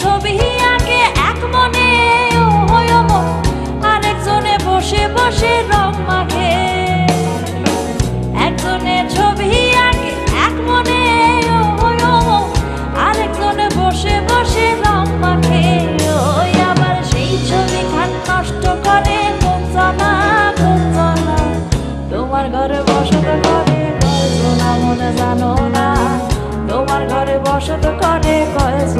ছবি আঁকে এক মনে আরেকজনে বসে বসে রং মাখে। একজনে ছবি আঁকে এক মনে আরেকজনে বসে বসে রং মাখে। ওই আবার সেই ছবি খান নষ্ট করে মুঞ্জনা মুঞ্জনা তোমার ঘরে বসত করে মনে জানো না। তোমার ঘরে বসত করে কয়েছে